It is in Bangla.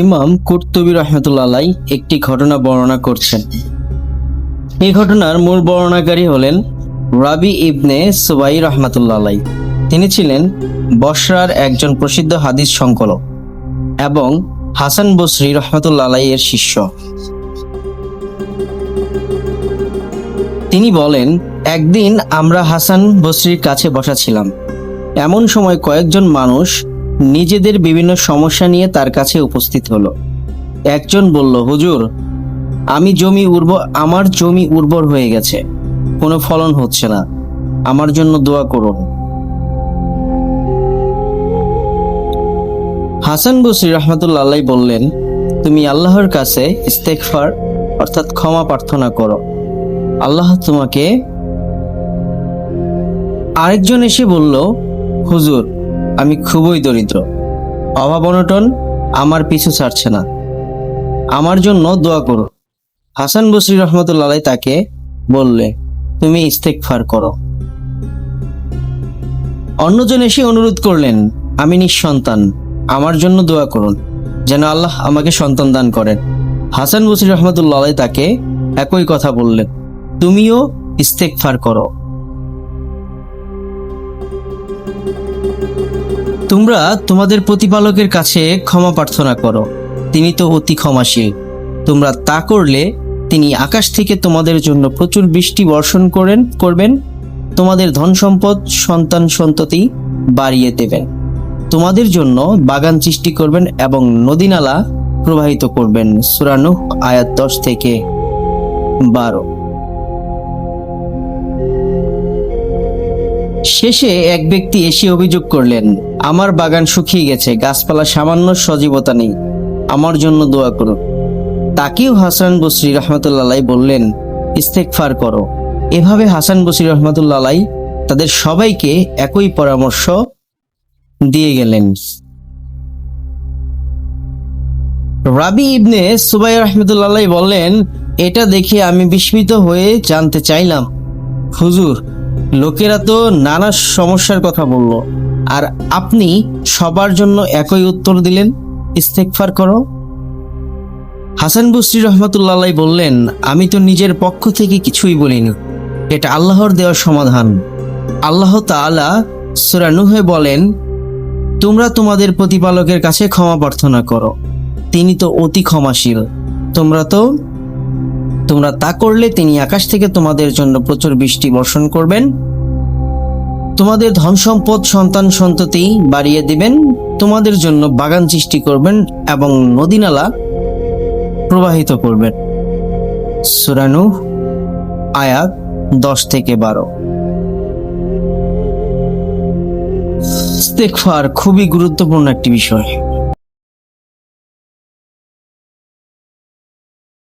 ইমাম কুর্তুবী রহমতুল্লাহ একটি ঘটনা বর্ণনা করছেন। এই ঘটনার মূল বর্ণনাকারী হলেন রাবি ইবনে সুবাই রহমতুল্লাহ তিনি ছিলেন বসরার একজন প্রসিদ্ধ হাদিস সংকলক এবং হাসান বসরি রহমতুল্লাহ এর শিষ্য। তিনি বলেন, একদিন আমরা হাসান বসরির কাছে বসা ছিলাম। এমন সময় কয়েকজন মানুষ নিজেদের বিভিন্ন সমস্যা নিয়ে তার কাছে উপস্থিত হলো। একজন বলল, হুজুর, আমি জমি উর্বর, আমার জমি উর্বর হয়ে গেছে। কোনো ফলন হচ্ছে না। আমার জন্য দোয়া করুন। হাসান বসরি রহমতুল্লাহ বললেন, তুমি আল্লাহর কাছে ইস্তেকফার অর্থাৎ ক্ষমা প্রার্থনা করো। আল্লাহ তোমাকে আরেকজন এসে বলল, হুজুর আমি খুবই দরিদ্র। অভাব অনটন আমার পিছু ছাড়ছে না। আমার জন্য দোয়া করো। হাসান বসরি রহমতুল্লাহ তাকে বললে, তুমি ইস্তেকফার করো। অন্যজন এসে অনুরোধ করলেন, আমি নিঃসন্তান। আমার জন্য দোয়া করুন, যেন আল্লাহ আমাকে সন্তান দান করেন। হাসান বসরি রহমতুল্লাহ তাকে একই কথা বললেন, তুমিও ইস্তেকফার করো। তোমরা তোমাদের প্রতিপালকের কাছে ক্ষমা প্রার্থনা করো। তিনি তো অতি ক্ষমাশীল। তোমরা তা করলে তিনি আকাশ থেকে তোমাদের জন্য প্রচুর বৃষ্টি বর্ষণ করেন, করবেন। তোমাদের ধন সম্পদ সন্তান সন্ততি বাড়িয়ে দেবেন। তোমাদের জন্য বাগান সৃষ্টি করবেন এবং নদীনালা প্রবাহিত করবেন। সুরানুহ আয়াত দশ থেকে বারো। শেষে এক ব্যক্তি এসে অভিযোগ করলেন আমার বাগান শুকিয়ে গেছে, গাছপালা সামান্য সজীবতা নেই। আমার জন্য দোয়া করো তাকেও হাসান বসরি রহমতুল্লাহ বললেন ইস্তেকফার করো। এভাবে হাসান বসরি রহমতুল্লাহ তাদের সবাইকে একই পরামর্শ দিয়ে গেলেন। রাবি ইবনে সুবাই রহমতুল্লাহ বললেন, এটা দেখে আমি বিস্মিত হয়ে জানতে চাইলাম। হুজুর, লোকেরা তো নানা সমস্যার কথা বলল। আর আপনি সবার জন্য একই উত্তর দিলেন ইস্তেকফার করো। হাসান বসরি রহমতুল্লাহ বললেন, আমি তো নিজের পক্ষ থেকে কিছুই বলিনি। এটা আল্লাহর দেওয়ার সমাধান। আল্লাহ তাআলা সূরা নূহে বলেন, তোমরা তোমাদের প্রতিপালকের কাছে ক্ষমা প্রার্থনা করো। তিনি তো অতি ক্ষমাশীল। তোমরা তো, তোমরা তা করলে তিনি আকাশ থেকে তোমাদের জন্য প্রচুর বৃষ্টি বর্ষণ করবেন। তোমাদের ধন সম্পদ সন্তান সন্ততি বাড়িয়ে দিবেন, তোমাদের জন্য বাগান সৃষ্টি করবেন এবং নদীনালা প্রবাহিত করবেন। সুরানু আয়াত দশ থেকে বারো। খুবই গুরুত্বপূর্ণ একটি বিষয়।